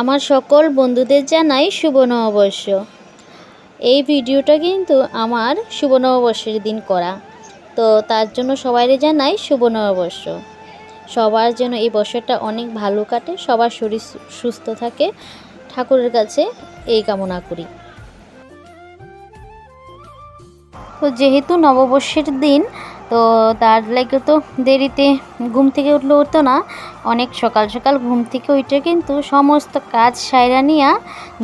আমার সকল বন্ধুদের জানাই শুভ নববর্ষ। এই ভিডিওটা কিন্তু আমার শুভ নববর্ষের দিন করা। তো তার জন্য সবাইরে জানাই শুভ নববর্ষ। সবার যেন এই বছরটা অনেক ভালো কাটে, সবার শরীর সুস্থ থাকে। ঠাকুরের কাছে এই কামনা করি। তো যেহেতু নববর্ষের দিন তো তার লাগে তো দেরিতে ঘুম থেকে উঠলে উঠতো না। অনেক সকাল সকাল ঘুম থেকে উঠে কিন্তু সমস্ত কাজ সাইরা নিয়া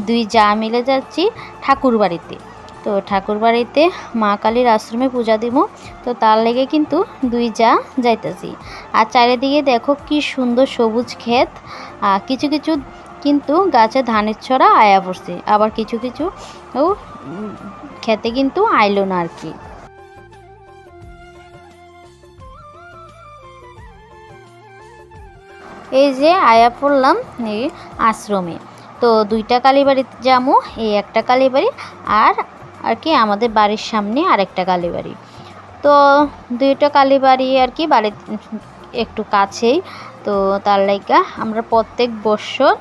দুই যা মিলে যাচ্ছি ঠাকুর বাড়িতে। তো ঠাকুর বাড়িতে মা কালীর আশ্রমে পূজা দিব। তো তার লেগে কিন্তু দুই যা যাইতেছি। আর চারিদিকে দেখো কি সুন্দর সবুজ ক্ষেত। কিছু কিছু কিন্তু গাছে ধানের ছড়া আয়া পড়ছে। আবার কিছু কিছু ও খেতে কিন্তু আইলো না আর কি। এই যে আয়া পড়লাম এই আশ্রমে। তো দুইটা কালীবাড়ি যামু, এই একটা কালীবাড়ি আর আর কি আমাদের বাড়ির সামনে আরেকটা কালীবাড়ি। তো দুইটা কালীবাড়ি আর কি বাড়ি একটু কাছেই। তো তার লাইগা আমরা প্রত্যেক বৎসর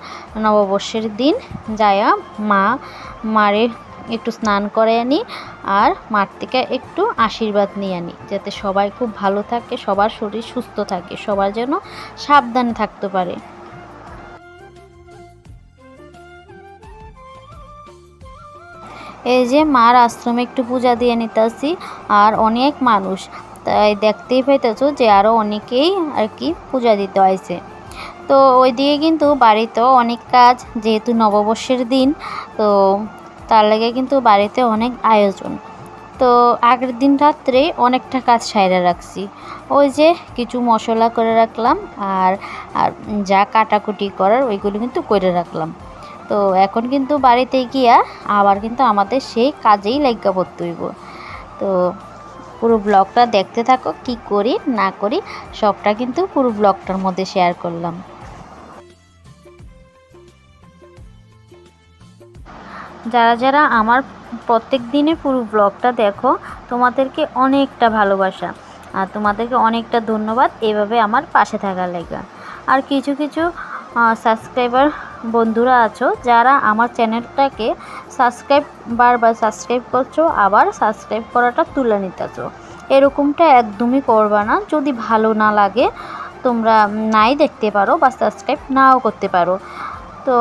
নববর্ষের দিন যায়া মা, মারে একটু স্নান করে আনি আর মার থেকে একটু আশীর্বাদ নিয়ে আনি, যাতে সবাই খুব ভালো থাকে, সবার শরীর সুস্থ থাকে, সবার যেন সাবধানে থাকতে পারে। এই যে মার আশ্রমে একটু পূজা দিয়ে নিতেছি আর অনেক মানুষ, তাই দেখতেই পাইতেছো যে আরও অনেকেই আর কি পূজা দিতে হয়েছে তো ওই ওইদিকে কিন্তু বাড়িতেও অনেক কাজ, যেহেতু নববর্ষের দিন, তো তার লাগে কিন্তু বাড়িতে অনেক আয়োজন। তো আগের দিন রাত্রে অনেকটা কাজ সাইরা রাখছি। ওই যে কিছু মশলা করে রাখলাম আর আর যা কাটাকুটি করার ওইগুলো কিন্তু করে রাখলাম। তো এখন কিন্তু বাড়িতে গিয়া আবার কিন্তু আমাদের সেই কাজেই লাগিয়া পড়তে হইব। তো পুরো ব্লগটা দেখতে থাকো, কি করি না করি সবটা কিন্তু পুরো ব্লগটার মধ্যে শেয়ার করলাম। যারা যারা আমার প্রত্যেক দিনের পুরো ব্লগটা দেখো, তোমাদেরকে অনেকটা ভালোবাসা। আর তোমাদেরকে অনেকটা ধন্যবাদ এভাবে আমার পাশে থাকার লেগা। আর কিছু কিছু সাবস্ক্রাইবার বন্ধুরা আছো, যারা আমার চ্যানেলটাকে সাবস্ক্রাইব বারবার সাবস্ক্রাইব করছ, আবার সাবস্ক্রাইব করাটা তুলে নিতেছো। এরকমটা একদমই করবা না, যদি ভালো না লাগে, তোমরা নাই দেখতে পারো বা সাবস্ক্রাইব নাও করতে পারো। তো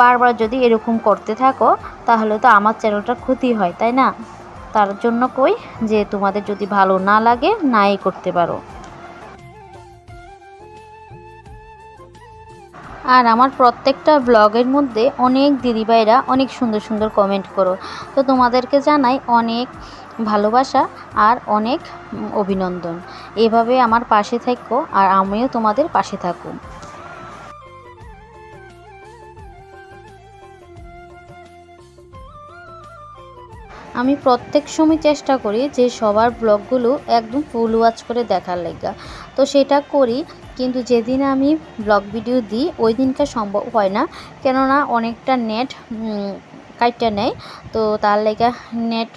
বারবার যদি এরকম করতে থাকো, তাহলে তো আমার চ্যানেলটার ক্ষতি হয়, তাই না? তার জন্য কই যে তোমাদের যদি ভালো না লাগে, নাই করতে পারো। আর আমার প্রত্যেকটা ব্লগের মধ্যে অনেক দিদিভাইরা অনেক সুন্দর সুন্দর কমেন্ট করো। তো তোমাদেরকে জানাই অনেক ভালোবাসা আর অনেক অভিনন্দন। এভাবে আমার পাশে থাকো আর আমিও তোমাদের পাশে থাকুন আমি প্রত্যেক সময় চেষ্টা করি যে সবার ব্লগগুলো একদম ফুল ওয়াচ করে দেখার লেগা। তো সেটা করি, কিন্তু যেদিন আমি ব্লগ ভিডিও দিই, ওই দিনটা সম্ভব হয় না। কেননা অনেকটা নেট কাইটটা নেয়, তো তার লেগে নেট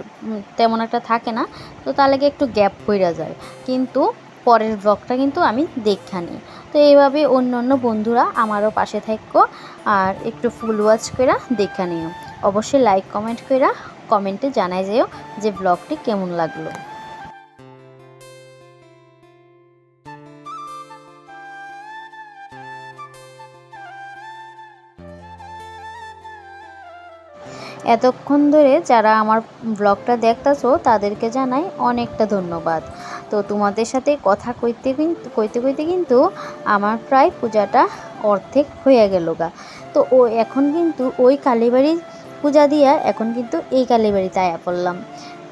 তেমন একটা থাকে না, তো তার লেগে একটু গ্যাপ পড়ে যায়। কিন্তু পরের ব্লগটা কিন্তু আমি দেখানি তো এইভাবে অন্য অন্য বন্ধুরা আমারও পাশে থাকো আর একটু ফুল ওয়াচ করে দেখা নিও। অবশ্যই লাইক কমেন্ট করে কমেন্টে জানাই যেও যে ব্লগটি কেমন লাগল। এতক্ষণ ধরে যারা আমার ব্লগটা দেখতেছো, তাদেরকে জানাই অনেকটা ধন্যবাদ। তো তোমাদের সাথে কথা কইতে কিন্তু কইতে কইতে কিন্তু আমার প্রায় পূজাটা অর্ধেক হয়ে গেল গা। তো ও এখন কিন্তু ওই কালীবাড়ির পূজা দিয়া এখন কিন্তু এই কালীবাড়িতে আয়া পড়লাম।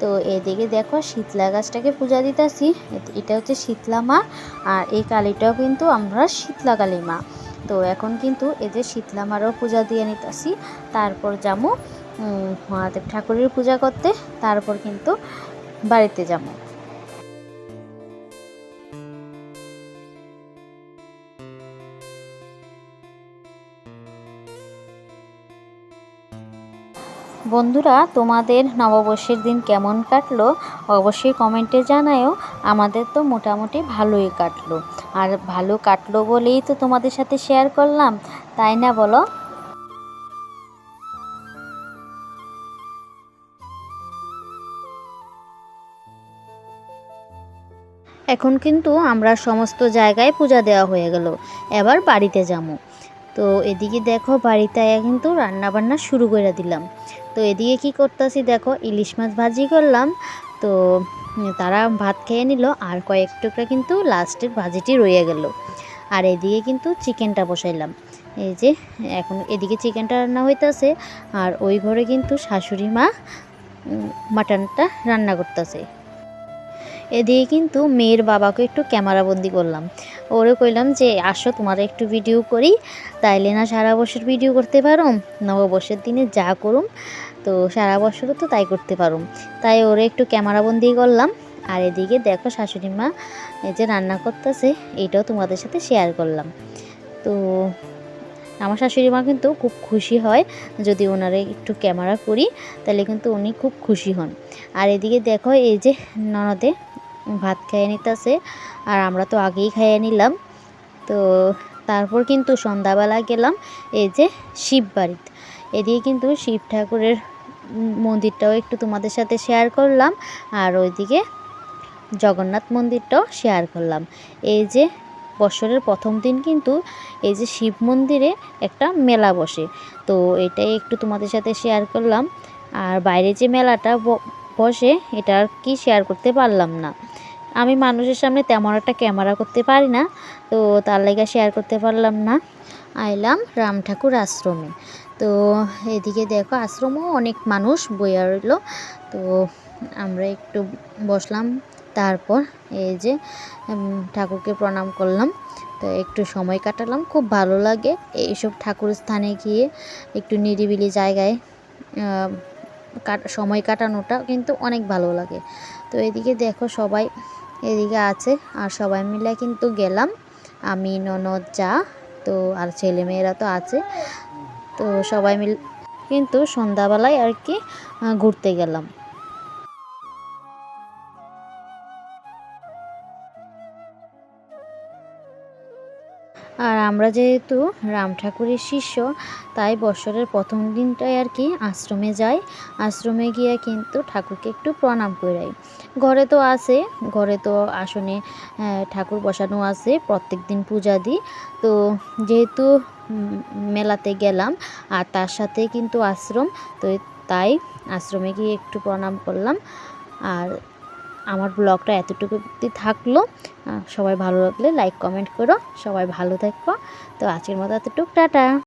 তো এদিকে দেখো শীতলা গাছটাকে পূজা দিতেছি। এটা হচ্ছে শীতলা মা আর এই কালীটাও কিন্তু আমরা শীতলা কালী মা। তো এখন কিন্তু এই যে শীতলা মারও পূজা দিয়ে নিতেছি। তারপর যাব মহাদেব ঠাকুরের পূজা করতে। তারপর কিন্তু বাড়িতে যাব বন্ধুরা, তোমাদের নববর্ষের দিন কেমন কাটলো? অবশ্যই কমেন্টে জানায়ও। আমাদের তো মোটামুটি ভালোই কাটলো। আর ভালো কাটলো বলেই তো তোমাদের সাথে শেয়ার করলাম, তাই না বলো? এখন কিন্তু আমরা সমস্ত জায়গায় পূজা দেওয়া হয়ে গেল। এবার বাড়িতে যাব। তো এদিকে দেখো, বাড়িতে কিন্তু রান্নাবান্না শুরু করে দিলাম। তো এদিকে কি করতেছি? দেখো, ইলিশ মাছ ভাজি করলাম। তো তারা ভাত খেয়ে নিল। আর কয়েক টুকরা কিন্তু লাস্টের ভাজিটি রয়ে গেল। আর এদিকে কিন্তু চিকেনটা বসাইলাম। এই যে, এখন এদিকে চিকেনটা রান্না হইতাছে। আর ওই ঘরে কিন্তু শাশুড়ি মা মাটনটা রান্না করতেছে। এদিকে কিন্তু মেয়ের বাবাকে একটু ক্যামেরাবন্দি করলাম। ওরে কইলাম যে, আসো তোমার একটু ভিডিও করি। তাইলে না সারা বছর ভিডিও করতে পারো নববর্ষের দিনে যা করুম, তো সারা বছরও তো তাই করতে পারুম। তাই ওরে একটু ক্যামেরাবন্দি করলাম। আর এদিকে দেখো শাশুড়ি মা, এই যে রান্না করতেছে, এটাও তোমাদের সাথে শেয়ার করলাম। তো আমার শাশুড়ি মা কিন্তু খুব খুশি হয়, যদি ওনারে একটু ক্যামেরা করি তাহলে কিন্তু উনি খুব খুশি হন। আর এদিকে দেখো এই যে ননদে ভাত খেয়ে নিতেছে। আর আমরা তো আগেই খাইয়ে নিলাম। তো তারপর কিন্তু সন্ধ্যাবেলা গেলাম এই যে শিব বাড়িতে। এদিকে কিন্তু শিব ঠাকুরের মন্দিরটাও একটু তোমাদের সাথে শেয়ার করলাম। আর ওইদিকে জগন্নাথ মন্দিরটাও শেয়ার করলাম। এই যে বছরের প্রথম দিন কিন্তু এই যে শিব মন্দিরে একটা মেলা বসে। তো এটাই একটু তোমাদের সাথে শেয়ার করলাম। আর বাইরে যে মেলাটা বসে এটা আর কি শেয়ার করতে পারলাম না। আমি মানুষের সামনে তেমন একটা ক্যামেরা করতে পারি না, তো তার লেগে শেয়ার করতে পারলাম না। আইলাম রাম ঠাকুর আশ্রমে। তো এদিকে দেখো আশ্রমও অনেক মানুষ বইয়া রইল। তো আমরা একটু বসলাম, তারপর এই যে ঠাকুরকে প্রণাম করলাম। তো একটু সময় কাটালাম, খুব ভালো লাগে। এইসব ঠাকুর স্থানে গিয়ে একটু নিরিবিলি জায়গায় সময় কাটানোটা কিন্তু অনেক ভালো লাগে। তো এদিকে দেখো সবাই এদিকে আছে, আর সবাই মিলে কিন্তু গেলাম। আমি, ননদ, যা, তো আর ছেলেমেয়েরা তো আছে। তো সবাই মিল, কিন্তু সন্ধ্যাবেলায় আর কি ঘুরতে গেলাম। আমরা যেহেতু রাম ঠাকুরের শিষ্য, তাই বছরের প্রথম দিনটাই আর কি আশ্রমে যাই। আশ্রমে গিয়ে কিন্তু ঠাকুরকে একটু প্রণাম করাই। ঘরে তো আছে, ঘরে তো আসনে ঠাকুর বসানো আছে, প্রত্যেক দিন পূজা দিই। তো যেহেতু মেলাতে গেলাম, আর তার সাথে কিন্তু আশ্রম, তো তাই আশ্রমে গিয়ে একটু প্রণাম করলাম। আর আমার ব্লগটা এতটুকু অবধি থাকল। সবাই ভালো লাগলে লাইক কমেন্ট করো। সবাই ভালো থাকব তো আজকের মতো এতটুকু। টাটা।